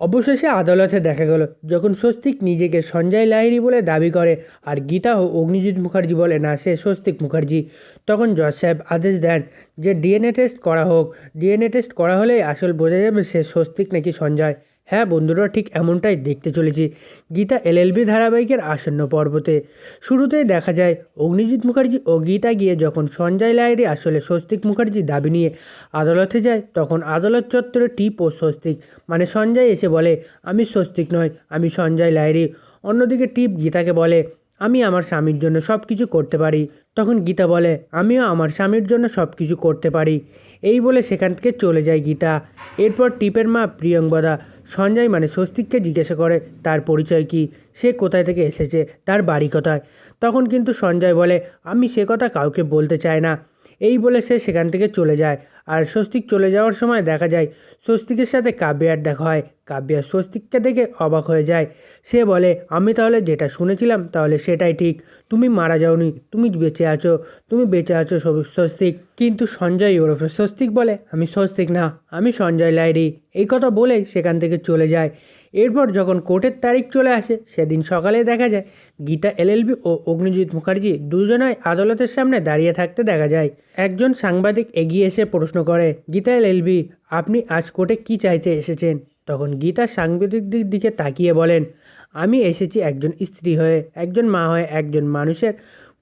অবশেষে আদালতে দেখা গেল, যখন স্বস্তিক নিজেকে সঞ্জয় লাহিড়ি বলে দাবি করে আর গীতা ও অগ্নিজিৎ মুখার্জি বলে না সে স্বস্তিক মুখার্জি। তখন জজ সাহেব আদেশ দেন যে, ডিএনএ টেস্ট করা হোক। ডিএনএ টেস্ট করা হলেই আসল বোঝা যাবে সে স্বস্তিক নাকি সঞ্জয়। হ্যাঁ বন্ধুরা, ঠিক এমনটাই দেখতে চলেছি গীতা এলএলবি ধারাবাহিকের আসন্ন পর্বতে। শুরুতেই দেখা যায়, অগ্নিজিৎ মুখার্জি ও গীতা গিয়ে যখন সঞ্জয় লাহিড়ী আসলে স্বস্তিক মুখার্জি দাবি নিয়ে আদালতে যায়, তখন আদালত চত্বরে টিপ ও স্বস্তিক মানে সঞ্জয় এসে বলে, আমি স্বস্তিক নয় আমি সঞ্জয় লাহিড়ী। অন্যদিকে টিপ গীতাকে বলে, আমি আমার স্বামীর জন্য সব কিছু করতে পারি। তখন গীতা বলে, আমিও আমার স্বামীর জন্য সব কিছু করতে পারি। এই বলে সেখান থেকে চলে যায় গীতা। এরপর টিপের মা প্রিয়ঙ্বদা সঞ্জয় মানে স্বস্তিককে জিজ্ঞাসা করে, তার পরিচয় কি? সে কোথায় থেকে এসেছে? তার বাড়ি কোথায়? তখন কিন্তু সঞ্জয় বলে, আমি সে কথা কাউকে বলতে চাই না। এই বলে সে সেখান থেকে চলে যায়। আর স্বস্তিক চলে যাওয়ার সময় দেখা যায় স্বস্তিকের সাথে কাব্যার দেখা হয়। কাব্যা স্বস্তিককে দেখে অবাক হয়ে যায়। সে বলে, আমি তাহলে যেটা শুনেছিলাম তাহলে সেটাই ঠিক। তুমি মারা যাওনি, তুমি বেঁচে আছো, তুমি বেঁচে আছো সব- স্বস্তিক। কিন্তু সঞ্জয় ওরফে স্বস্তিক বলে, আমি স্বস্তিক না, আমি সঞ্জয় লাইরি এই কথা বলেই সেখান থেকে চলে যায়। এরপর যখন কোর্টের তারিখ চলে আসে, সেদিন সকালে দেখা যায়, গীতা এলএলবি ও অগ্নিজিৎ মুখার্জি দুজনাই আদালতের সামনে দাঁড়িয়ে থাকতে দেখা যায়। একজন সাংবাদিক এগিয়ে এসে প্রশ্ন করে, গীতা এলএলবি আপনি আজ কোর্টে কী চাইতে এসেছেন? তখন গীতা সাংবাদিকদের দিকে তাকিয়ে বলেন, আমি এসেছি একজন স্ত্রী হয়ে, একজন মা হয়ে, একজন মানুষের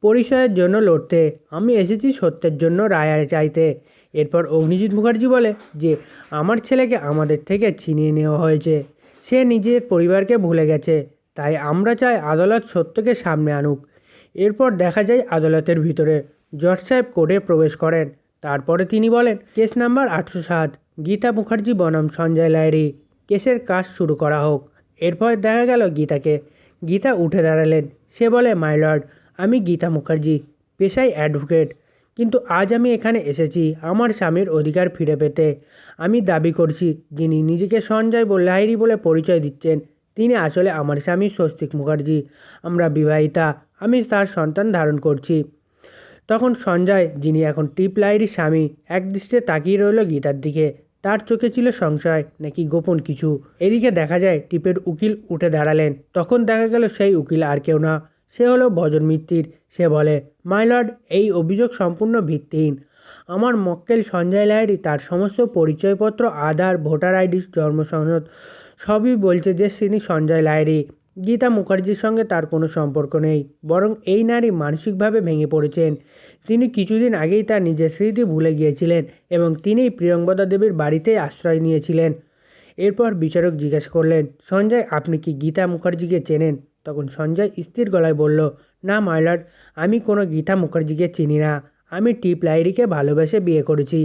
পরিচয়ের জন্য লড়তে। আমি এসেছি সত্যের জন্য রায় চাইতে। এরপর অগ্নিজিৎ মুখার্জি বলে যে, আমার ছেলেকে আমাদের থেকে ছিনিয়ে নেওয়া হয়েছে। সে নিজের পরিবারকে ভুলে গেছে। তাই আমরা চাই আদালত সত্যকে সামনে আনুক। এরপর দেখা যায় আদালতের ভিতরে। জজ সাহেব কোর্টে প্রবেশ করেন। তারপরে তিনি বলেন, কেস নাম্বার আটশো সাত, গীতা মুখার্জি, বনাম সঞ্জয় লাইরি কেসের কাজ শুরু করা হোক। এরপর দেখা গেল গীতাকে। গীতা উঠে দাঁড়ালেন। সে বলে, মাই লর্ড, আমি গীতা মুখার্জি, পেশায় অ্যাডভোকেট। কিন্তু আজ আমি এখানে এসেছি আমার স্বামীর অধিকার ফিরে পেতে। আমি দাবি করছি, যিনি নিজেকে সঞ্জয় লাহিড়ী বলে পরিচয় দিচ্ছেন, তিনি আসলে আমার স্বামী স্বস্তিক মুখার্জি। আমরা বিবাহিতা, আমি তার সন্তান ধারণ করছি। তখন সঞ্জয়, যিনি এখন টিপ লাইরির স্বামী, একদৃষ্টে তাকিয়ে রইল গীতার দিকে। তার চোখে ছিল সংশয়, নাকি গোপন কিছু? এদিকে দেখা যায়, টিপের উকিল উঠে দাঁড়ালেন। তখন দেখা গেল সেই উকিল আর কেউ না। সে হলো ভজন মিত্তির। সে বলে, মাই লর্ড, এই অভিযোগ সম্পূর্ণ ভিত্তিহীন। আমার মক্কেল সঞ্জয় লাহিড়ী তার সমস্ত পরিচয়পত্র, আধার, ভোটার আইডি জন্মসনদ সবই বলছে যে তিনি সঞ্জয় লাহিড়ী। গীতা মুখার্জির সঙ্গে তার কোনো সম্পর্ক নেই, বরং এই নারী মানসিকভাবে ভেঙে পড়েছেন। তিনি কিছুদিন আগেই তার নিজের স্মৃতি ভুলে গিয়েছিলেন এবং তিনিই প্রিয়ঙ্গদা দেবীর বাড়িতেই আশ্রয় নিয়েছিলেন। এরপর বিচারক জিজ্ঞাসা করলেন, সঞ্জয়, আপনি কি গীতা মুখার্জিকে চেনেন? তখন সঞ্জয় স্থির গলায় বলল, না মাইলর্ড আমি কোনো গীতা মুখার্জিকে চিনি না। আমি টিপ লাইরিকে ভালোবেসে বিয়ে করেছি।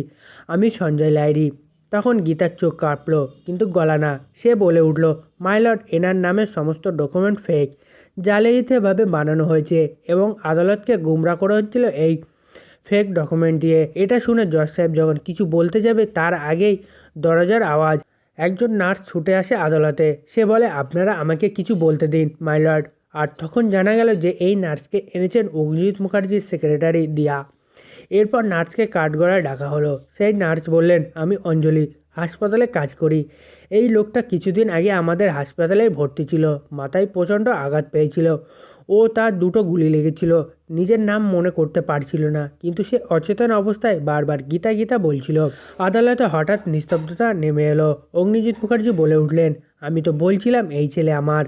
আমি সঞ্জয় লাইরি তখন গীতার চোখ কাঁপল, কিন্তু গলা না। সে বলে উঠল মাইলর্ড এনার নামে সমস্ত ডকুমেন্ট ফেক। জালিয়াতিভাবে বানানো হয়েছে এবং আদালতকে গুমরা করা হচ্ছিল এই ফেক ডকুমেন্ট দিয়ে। এটা শুনে জজ সাহেব যখন কিছু বলতে যাবে, তার আগেই দরজার আওয়াজ একজন নার্স ছুটে আসে আদালতে। সে বলে, আপনারা আমাকে কিছু বলতে দিন, মাই লর্ড। আর তখন জানা গেল যে এই নার্সকে এনেছেন অগ্নিজিৎ মুখার্জির সেক্রেটারি দিয়া। এরপর নার্সকে কাঠগড়ায় ডাকা হলো। সেই নার্স বললেন, আমি অঞ্জলি, হাসপাতালে কাজ করি। এই লোকটা কিছুদিন আগে আমাদের হাসপাতালে ভর্তি ছিল। মাথায় প্রচণ্ড আঘাত পেয়েছিল। ও তার দুটো গুলি লেগেছিল। নিজের নাম মনে করতে পারছিল না, কিন্তু সে অচেতন অবস্থায় বারবার গীতা গীতা বলছিল। আদালতে হঠাৎ নিস্তব্ধতা নেমে এলো। অগ্নিজিৎ মুখার্জি বলে উঠলেন, আমি তো বলছিলাম এই ছেলে আমার।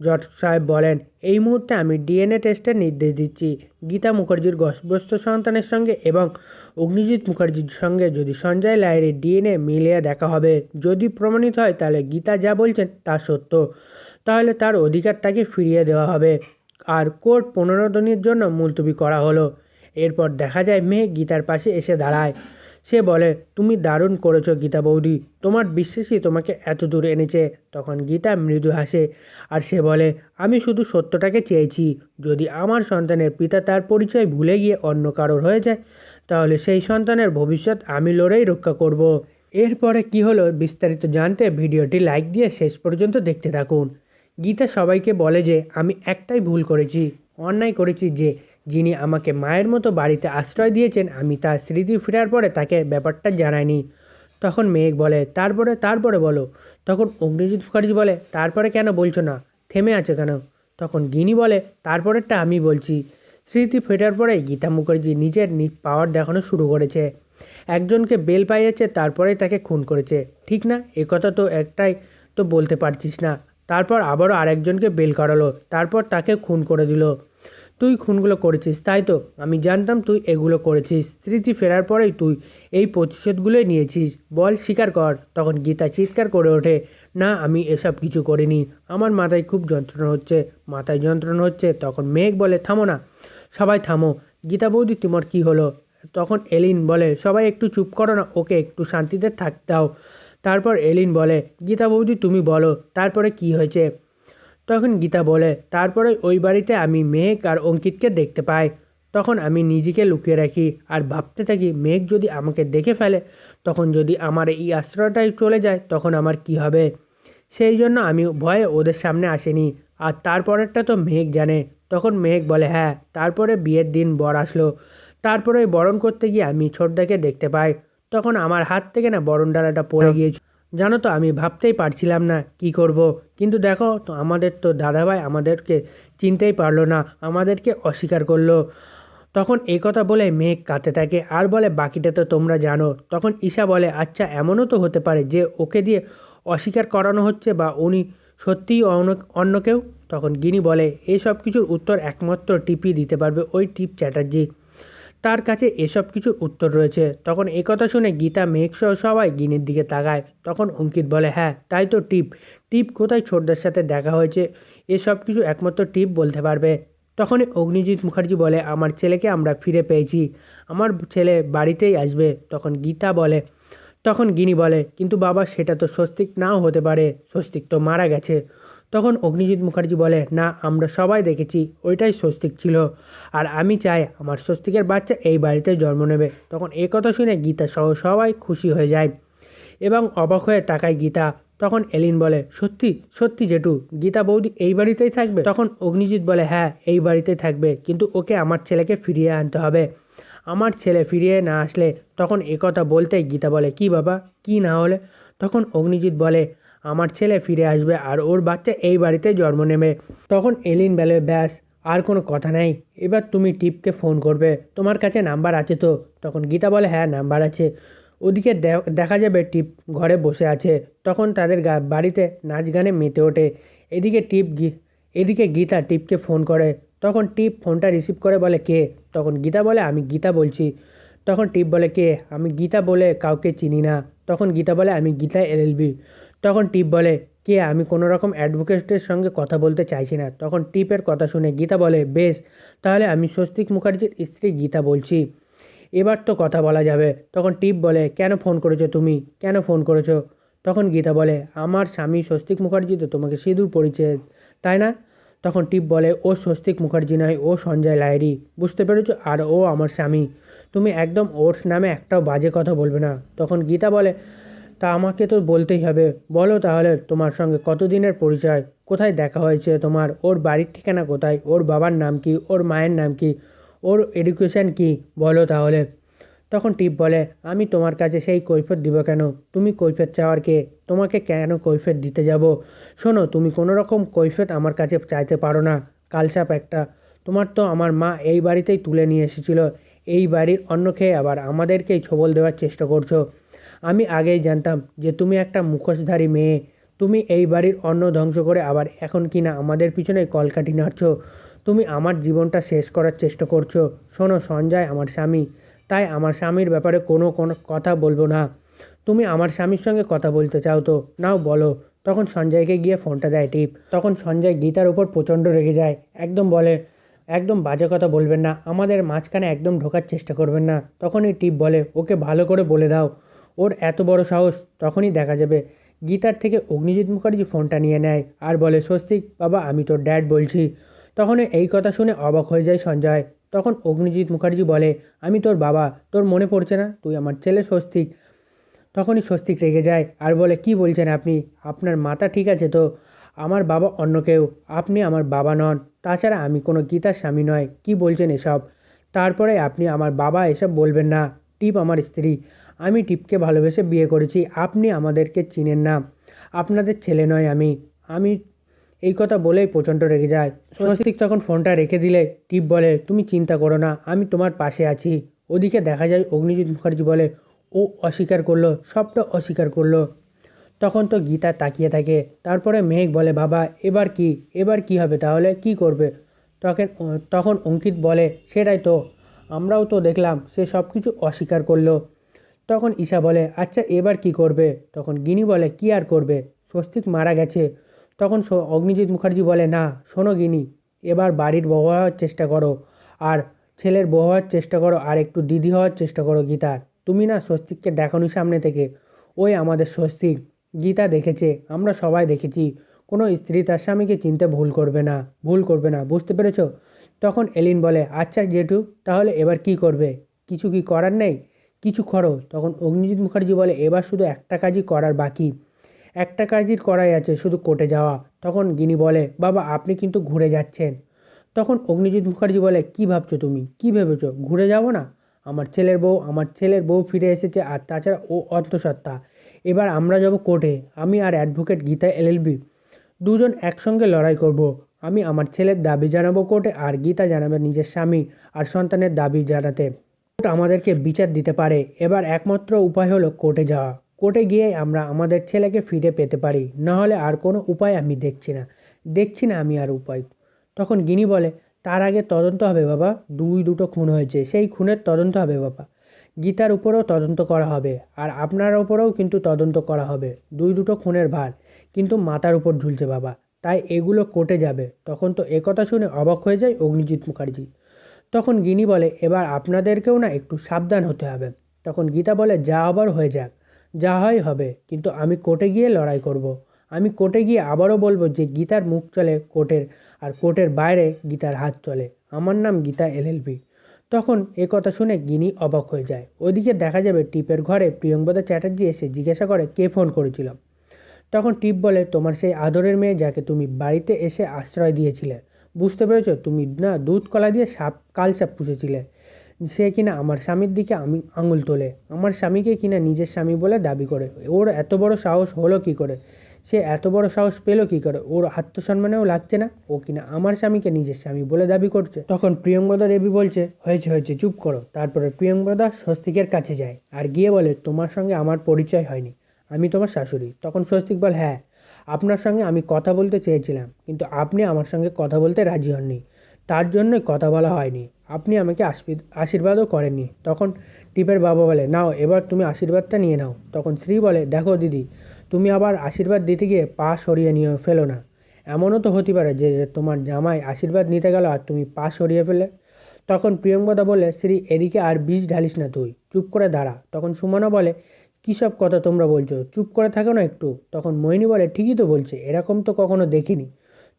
জজ সাহেব বলেন, এই মুহূর্তে আমি ডিএনএ টেস্টের নির্দেশ দিচ্ছি। গীতা মুখার্জির গর্ভস্থ সন্তানের সঙ্গে এবং অগ্নিজিৎ মুখার্জির সঙ্গে যদি সঞ্জয় লাহিড়ির ডিএনএ মিলিয়ে দেখা হবে, যদি প্রমাণিত হয় তাহলে গীতা যা বলছেন তা সত্য। তাহলে তার অধিকার তাকে ফিরিয়ে দেওয়া হবে। আর কোর্ট পনেরো দিনের জন্য মুলতবি করা হলো। এরপর দেখা যায়, মেয়ে গীতার পাশে এসে দাঁড়ায়। সে বলে, তুমি দারুণ করেছ গীতা বৌদি। তোমার বিশ্বাসই তোমাকে এত দূর এনেছে। তখন গীতা মৃদু হাসে আর সে বলে, আমি শুধু সত্যটাকে চেয়েছি। যদি আমার সন্তানের পিতা তার পরিচয় ভুলে গিয়ে অন্য কারোর হয়ে যায়, তাহলে সেই সন্তানের ভবিষ্যৎ আমি লড়েই রক্ষা করব। এরপরে কি হলো বিস্তারিত জানতে ভিডিওটি লাইক দিয়ে শেষ পর্যন্ত দেখতে থাকুন। গীতা সবাইকে বলে যে, আমি একটাই ভুল করেছি, অন্যায় করেছি যে, যিনি আমাকে মায়ের মতো বাড়িতে আশ্রয় দিয়েছেন, আমি তার স্মৃতি ফেরার পরে তাকে ব্যাপারটা জানাইনি। তখন মেঘ বলে, তারপরে তারপরে বলো। তখন অগ্নিজিৎ মুখার্জি বলে, তারপরে কেন বলছো না? থেমে আছে কেন? তখন গিনি বলে, তারপরেরটা আমি বলছি। স্মৃতি ফেটার পরে গীতা মুখার্জি নিজের পাওয়ার দেখানো শুরু করেছে। একজনকে বেল পাইয়েছে তারপরে তাকে খুন করেছে। ঠিক না? এ কথা তো একটাই তো বলতে পারছিস না। তারপর আবারও আরেকজনকে বেল করালো, তারপর তাকে খুন করে দিল। তুই খুনগুলো করেছিস, তাই তো? আমি জানতাম তুই এগুলো করেছিস। স্মৃতি ফেরার পরেই তুই এই প্রতিশোধগুলোই নিয়েছিস। বল স্বীকার কর। তখন গীতা চিৎকার করে ওঠে, না, আমি এসব কিছু করিনি। আমার মাথায় খুব যন্ত্রণা হচ্ছে। মাথায় যন্ত্রণা হচ্ছে তখন মেঘ বলে, থামো না, সবাই থামো। গীতা বৌদি, তোমার কী হলো? তখন এলিন বলে, সবাই একটু চুপ করো না, ওকে একটু শান্তিতে থাকতে দাও। তারপর এলিন বলে, গীতা বৌদি, তুমি বলো, তারপরে কি হয়েছে? তখন গীতা বলে, তারপরে ওই বাড়িতে আমি মেঘ আর অঙ্কিতকে দেখতে পাই। তখন আমি নিজেকে লুকিয়ে রাখি আর ভাবতে থাকি, মেঘ যদি আমাকে দেখে ফেলে, তখন যদি আমার এই আশ্রয়টাই চলে যায়, তখন আমার কি হবে? সেই জন্য আমি ভয়ে ওদের সামনে আসেনি। আর তারপরেরটা তো মেঘ জানে। তখন মেঘ বলে হ্যাঁ তারপরে বিয়ের দিন বর আসলো। তারপরে বরণ করতে গিয়ে আমি ছোটদাকে দেখতে পাই। তখন আমার হাত থেকে না বরণ ডালাটা পড়ে গিয়েছিল। জানো তো আমি ভাবতেই পারছিলাম না কি করব। কিন্তু দেখো তো আমাদের তো দাদাভাই আমাদেরকে চিনতেই পারল না আমাদেরকে অস্বীকার করল। তখন এই কথা বলে মেঘ কাঁদতে থাকে আর বলে বাকিটা তো তোমরা জানো। তখন ঈশা বলে আচ্ছা এমনও তো হতে পারে যে ওকে দিয়ে অস্বীকার করানো হচ্ছে বা উনি সত্যিই অন্য অন্য কেউ? তখন গিনি বলে এই সব কিছুর উত্তর একমাত্র টিপি দিতে পারবে ওই টিপ চ্যাটার্জি। তার কাছে এসব কিছুর উত্তর রয়েছে। তখন কথা শুনে গীতা মেঘসহ সবাই গিনির দিকে তাকায়। তখন অঙ্কিত বলে হ্যাঁ তাই তো টিপ। টিপ কোথায় ছোটদের সাথে দেখা হয়েছে? এসব কিছু একমাত্র টিপ বলতে পারবে। তখনই অগ্নিজিৎ মুখার্জি বলে, আমার ছেলেকে আমরা ফিরে পেয়েছি। আমার ছেলে বাড়িতেই আসবে। তখন গীতা বলে, তখন গিনি বলে, কিন্তু বাবা, সেটা তো স্বস্তিক নাও হতে পারে। স্বস্তিক তো মারা গেছে। তখন অগ্নিজিৎ মুখার্জি বলে, না, আমরা সবাই দেখেছি, ওইটাই স্বস্তিক ছিল। আর আমি চাই আমার স্বস্তিকের বাচ্চা এই বাড়িতে জন্ম নেবে। তখন এ কথা শুনে গীতা সহ সবাই খুশি হয়ে যায় এবং অবাক হয়ে তাকায় গীতা। তখন এলিন বলে, সত্যি সত্যি জেঠু, গীতা বৌদি এই বাড়িতেই থাকবে? তখন অগ্নিজিৎ বলে হ্যাঁ এই বাড়িতেই থাকবে, কিন্তু ওকে আমার ছেলেকে ফিরিয়ে আনতে হবে। আমার ছেলে ফিরিয়ে না আসলে তখন একথা বলতেই গীতা বলে, কি বাবা, কি না হলে? তখন অগ্নিজিৎ বলে আমার ছেলে ফিরে আসবে আর ওর বাচ্চা এই বাড়িতে জন্ম নেবে। তখন এলিন বেলে, ব্যাস, আর কোনো কথা নেই। এবার তুমি টিপকে ফোন করবে। তোমার কাছে নাম্বার আছে তো? তখন গীতা বলে হ্যাঁ নাম্বার আছে। ওদিকে দেখা যাবে টিপ ঘরে বসে আছে। তখন তাদের বাড়িতে নাচ গানে মেতে ওঠে। এদিকে টিপ এদিকে গীতা টিপকে ফোন করে। তখন টিপ ফোনটা রিসিভ করে বলে, কে? তখন গীতা বলে, আমি গীতা বলছি। তখন টিপ বলে, কে? আমি গীতা বলে কাউকে চিনি না। তখন গীতা বলে, আমি গীতা এলএলবি। তখন টিপ বলে, কে, আমি কোনো রকম অ্যাডভোকেটের সঙ্গে কথা বলতে চাইছি না। তখন টিপের কথা শুনে গীতা বলে, বেশ, তাহলে আমি স্বস্তিক মুখার্জির স্ত্রী গীতা বলছি। এবার তো কথা বলা যাবে। তখন টিপ বলে, কেন ফোন করেছ তুমি? কেন ফোন করেছ? তখন গীতা বলে, আমার স্বামী স্বস্তিক মুখার্জি তো তোমাকে সিঁদুর পরিচয় তাই না? তখন টিপ বলে, ও স্বস্তিক মুখার্জি নয়, ও সঞ্জয় লাইরি বুঝতে পেরেছ? আর ও আমার স্বামী। তুমি একদম ওর নামে একটাও বাজে কথা বলবে না। তখন গীতা বলে তা আমাকে তো বলতেই হবে। বলো তাহলে তোমার সঙ্গে কতদিনের পরিচয়? কোথায় দেখা হয়েছে তোমার? ওর বাড়ির ঠিকানা কোথায়? ওর বাবার নাম কি? ওর মায়ের নাম কি? ওর এডুকেশান কি? বলো তাহলে। তখন টিপ বলে, আমি তোমার কাছে সেই কৈফত দিব কেন? তুমি কৈফত চাওয়ার কে? তোমাকে কেন কৈফত দিতে যাব? শোনো, তুমি কোনো রকম কৈফত আমার কাছে চাইতে পারো না। কালসাপ একটা। তোমার তো আমার মা এই বাড়িতেই তুলে নিয়ে এসেছিল। এই বাড়ির অন্য খেয়ে আবার আমাদেরকেই ছবল দেওয়ার চেষ্টা করছ। আমি আগেই জানতাম যে তুমি একটা মুখোশধারী মেয়ে। তুমি এই বাড়ির অন্ন ধ্বংস করে আবার এখন কি না আমাদের পিছনে কলকাঠি নাড়ছো। তুমি আমার জীবনটা শেষ করার চেষ্টা করছ। শোনো, সঞ্জয় আমার স্বামী। তাই আমার স্বামীর ব্যাপারে কোনো কোনো কথা বলব না। তুমি আমার স্বামীর সঙ্গে কথা বলতে চাও তো? নাও বলো। তখন সঞ্জয়কে গিয়ে ফোনটা দেয় টিপ। তখন সঞ্জয় গীতার উপর প্রচণ্ড রেগে যায়। একদম বলে, একদম বাজে কথা বলবেন না। আমাদের মাঝখানে একদম ঢোকার চেষ্টা করবেন না। তখনই টিপ বলে, ওকে ভালো করে বলে দাও। ওর এত বড় সাহস, তখনই দেখা যাবে। গীতার থেকে অগ্নিজিৎ মুখার্জি ফোনটা নিয়ে নেয় আর বলে, স্বস্তিক, বাবা, আমি তোর ড্যাড বলছি। তখন এই কথা শুনে অবাক হয়ে যায় সঞ্জয়। তখন অগ্নিজিৎ মুখার্জি বলে, আমি তোর বাবা, তোর মনে পড়ছে না? তুই আমার ছেলে, স্বস্তিক। তখনই স্বস্তিক রেগে যায় আর বলে, কি বলছেন আপনি? আপনার মাথা ঠিক আছে তো? আমার বাবা অন্য কেউ, আপনি আমার বাবা নন। তাছাড়া আমি কোনো গীতার স্বামী নয়। কি বলছেন এসব? তারপরে আপনি আমার বাবা এসব বলবেন না। টিপ, আমার স্ত্রী। আমি টিপকে ভালোবেসে বিয়ে করেছি। আপনি আমাদেরকে চিনেন না। আপনাদের ছেলে নয় আমি। আমি এই কথা বলেই প্রচণ্ড রেগে যায়। স্বস্তিক তখন ফোনটা রেখে দিলে। টিপ বলে, তুমি চিন্তা করো না, আমি তোমার পাশে আছি। ওদিকে দেখা যায় অগ্নিজিৎ মুখার্জি বলে, ও অস্বীকার করল, সবটা অস্বীকার করল। তখন তো গীতা তাকিয়ে থাকে। তারপরে মেঘ বলে, বাবা, এবার কি? এবার কি হবে তাহলে? কি করবে? তখন তখন অঙ্কিত বলে, সেটাই তো। আমরাও তো দেখলাম, সে সব কিছু অস্বীকার করল। তখন ঈশা বলে আচ্ছা এবার কি করবে? তখন গিনি বলে, কি আর করবে? স্বস্তিক মারা গেছে। তখন অগ্নিজিৎ মুখার্জি বলে, না, শোনো গিনি, এবার বাড়ির বউ হওয়ার চেষ্টা করো আর ছেলের বউ হওয়ার চেষ্টা করো আর একটু দিদি হওয়ার চেষ্টা করো গীতার তুমি না স্বস্তিককে দেখনি সামনে থেকে। ওই আমাদের স্বস্তিক। গীতা দেখেছে, আমরা সবাই দেখেছি। কোনো স্ত্রী তার স্বামীকে চিনতে ভুল করবে না, ভুল করবে না, বুঝতে পেরেছ? তখন এলিন বলে আচ্ছা জেঠু, তাহলে এবার কি করবে? কিছু কি করার নেই? কিছু করো তখন অগ্নিজিৎ মুখার্জি বলে, এবার শুধু একটা কাজই করার বাকি। একটা কাজই করাই আছে, শুধু কোর্টে যাওয়া। তখন গিনি বলে, বাবা, আপনি কিন্তু ঘুরে যাচ্ছেন। তখন অগ্নিজিৎ মুখার্জি বলে, কি ভাবছ তুমি? কি ভেবেছো? ঘুরে যাব না? আমার ছেলের বউ, আমার ছেলের বউ ফিরে এসেছে আর তাছাড়া ও অন্তঃসত্ত্বা। এবার আমরা যাব কোর্টে। আমি আর অ্যাডভোকেট গীতা এলএলবি দুজন একসঙ্গে লড়াই করব। আমি আমার ছেলের দাবি জানাব কোর্টে আর গীতা জানাবে নিজের স্বামী আর সন্তানের দাবি জানাতে। আমাদেরকে বিচার দিতে পারে। এবার একমাত্র উপায় হলো কোর্টে যাওয়া। কোর্টে গিয়ে আমরা আমাদের ছেলেকে ফিরে পেতে পারি। নাহলে আর কোনো উপায় আমি দেখছি না। দেখছি না আমি আর উপায়। তখন গিনি বলে, তার আগে তদন্ত হবে বাবা। দুই দুটো খুন হয়েছে। সেই খুনের তদন্ত হবে বাবা। গীতার উপরেও তদন্ত করা হবে। আর আপনার উপরেও কিন্তু তদন্ত করা হবে। দুই দুটো খুনের ভার। কিন্তু মাথার উপর ঝুলছে বাবা। তাই এগুলো কোর্টে যাবে। তখন তো একথা শুনে অবাক হয়ে যায় অগ্নিজিৎ মুখার্জি। তখন গিনি বলে, এবার আপনাদেরকেও না একটু সাবধান হতে হবে। তখন গীতা বলে, যা হবার হয়ে যাক, যা হয় হবে, কিন্তু আমি কোর্টে গিয়ে লড়াই করব। আমি কোর্টে গিয়ে আবারও বলব যে গীতার মুখ চলে কোর্টের, আর কোর্টের বাইরে গীতার হাত চলে। আমার নাম গীতা এলএলবি তখন এ কথা শুনে গিনি অবাক হয়ে যায়। ওইদিকে দেখা যাবে টিপের ঘরে প্রিয়ঙ্বদা চ্যাটার্জি এসে জিজ্ঞাসা করে, কে ফোন করেছিল? তখন টিপ বলে, তোমার সেই আদরের মেয়ে যাকে তুমি বাড়িতে এসে আশ্রয় দিয়েছিলে। বুঝতে পেরেছ? তুমি না দুধ কলা দিয়ে সাপ, কাল সাপ পুষেছিলে। সে কিনা আমার স্বামীর দিকে আমি আঙুল তোলে। আমার স্বামীকে কিনা নিজের স্বামী বলে দাবি করে। ওর এত বড় সাহস হলো কি করে? সে এত বড় সাহস পেল কি করে? ওর আত্মসম্মানেও লাগছে না? ও কিনা আমার স্বামীকে নিজের স্বামী বলে দাবি করছে? তখন প্রিয়ঙ্গদা দেবী বলছে, হয়েছে হয়েছে, চুপ করো। তারপরে প্রিয়ঙ্গদা স্বস্তিকের কাছে যায় আর গিয়ে বলে, তোমার সঙ্গে আমার পরিচয় হয়নি। আমি তোমার শাশুড়ি। তখন স্বস্তিক বল হ্যাঁ আপনার সঙ্গে আমি কথা বলতে চেয়েছিলাম, কিন্তু আপনি আমার সঙ্গে কথা বলতে রাজি হননি। তার জন্যই কথা বলা হয়নি। আপনি আমাকে আশীর্বাদ আশীর্বাদও করেননি। তখন টিপের বাবা বলে, নাও, এবার তুমি আশীর্বাদটা নিয়ে নাও। তখন শ্রী বলে, দেখো দিদি, তুমি আবার আশীর্বাদ দিতে গিয়ে পা সরিয়ে নিয়ে ফেলো না। এমনও তো হতে পারে যে তোমার জামাই আশীর্বাদ নিতে গেল আর তুমি পা সরিয়ে ফেলে তখন প্রিয়ঙ্কদা বলে, শ্রী, এদিকে আর বীজ ঢালিস না তুই। চুপ করে দাঁড়া। তখন সুমনা বলে কী সব কথা তোমরা বলছো? চুপ করে থাকো না একটু। তখন মোহিনী বলে, ঠিকই তো বলছে, এরকম তো কখনো দেখিনি।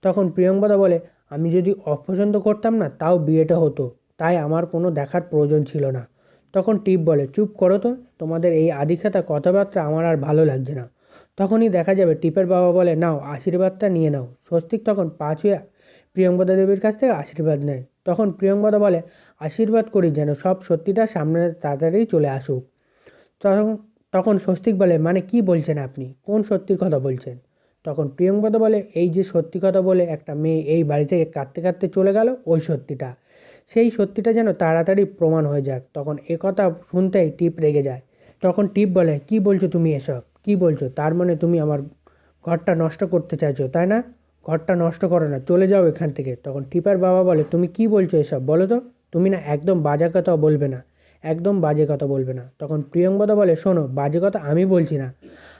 তখন প্রিয়ঙ্কদা বলে, আমি যদি অপছন্দ করতাম না, তাও বিয়েটা হতো। তাই আমার কোনো দেখার প্রয়োজন ছিল না। তখন টিপ বলে, চুপ করো তো, তোমাদের এই আদিখাতা কথাবার্তা আমার আর ভালো লাগছে না। তখনই দেখা যাবে, টিপের বাবা বলে, নাও, আশীর্বাদটা নিয়ে নাও। স্বস্তিক তখন পা ছুঁয়ে প্রিয়ঙ্কদা দেবীর কাছ থেকে আশীর্বাদ নেয়। তখন প্রিয়ঙ্কদা বলে, আশীর্বাদ করি যেন সব সত্যিটা সামনে তাড়াতাড়ি চলে আসুক। তখন তখন স্বস্তিক বলে মানে কি বলছেন আপনি? কোন সত্যির কথা বলছেন? তখন প্রিয়ঙ্কদা বলে, এই যে সত্যি কথা বলে একটা মেয়ে এই বাড়ি থেকে কাঁদতে কাঁদতে চলে গেল, ওই সত্যিটা। সেই সত্যিটা যেন তাড়াতাড়ি প্রমাণ হয়ে যাক। তখন এ কথা শুনতেই টিপ রেগে যায়। তখন টিপ বলে, কি বলছো তুমি এসব? কি বলছো? তার মানে তুমি আমার ঘরটা নষ্ট করতে চাইছো, তাই না? ঘরটা নষ্ট করো না, চলে যাও এখান থেকে। তখন টিপার বাবা বলে, তুমি কি বলছো এসব? বলো তো। তুমি না একদম বাজে কথাও বলবে না। একদম বাজে কথা বলবে না। তখন প্রিয়ঙ্বদা বলে, শোনো, বাজে কথা আমি বলছি না।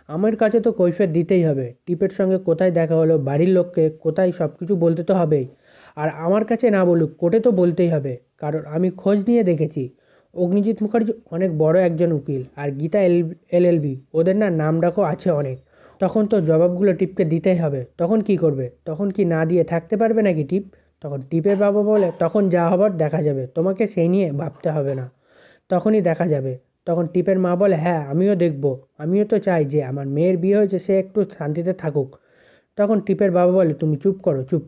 আমার কাছে তো কৈফিয়ত দিতেই হবে। টিপের সঙ্গে কোথায় দেখা হলো, বাড়ির লোককে কোথায় সব কিছু বলতে তো হবেই। আর আমার কাছে না বলুক, কোর্টে তো বলতেই হবে। কারণ আমি খোঁজ নিয়ে দেখেছি। অগ্নিজিৎ মুখার্জি অনেক বড় একজন উকিল আর গীতা এল এলএলবি ওদের না নাম ডাকও আছে অনেক। তখন তো জবাবগুলো টিপকে দিতেই হবে। তখন কি করবে? তখন কি না দিয়ে থাকতে পারবে নাকি টিপ? তখন টিপের বাবা বলে, তখন যা হবার দেখা যাবে। তোমাকে সেই নিয়ে ভাবতে হবে না। তখনই দেখা যাবে। তখন টিপের মা বলে হ্যাঁ আমিও দেখব। আমিও তো চাই যে আমার মেয়ের বিয়ে হয়েছে, সে একটু শান্তিতে থাকুক। তখন টিপের বাবা বলে, তুমি চুপ করো, চুপ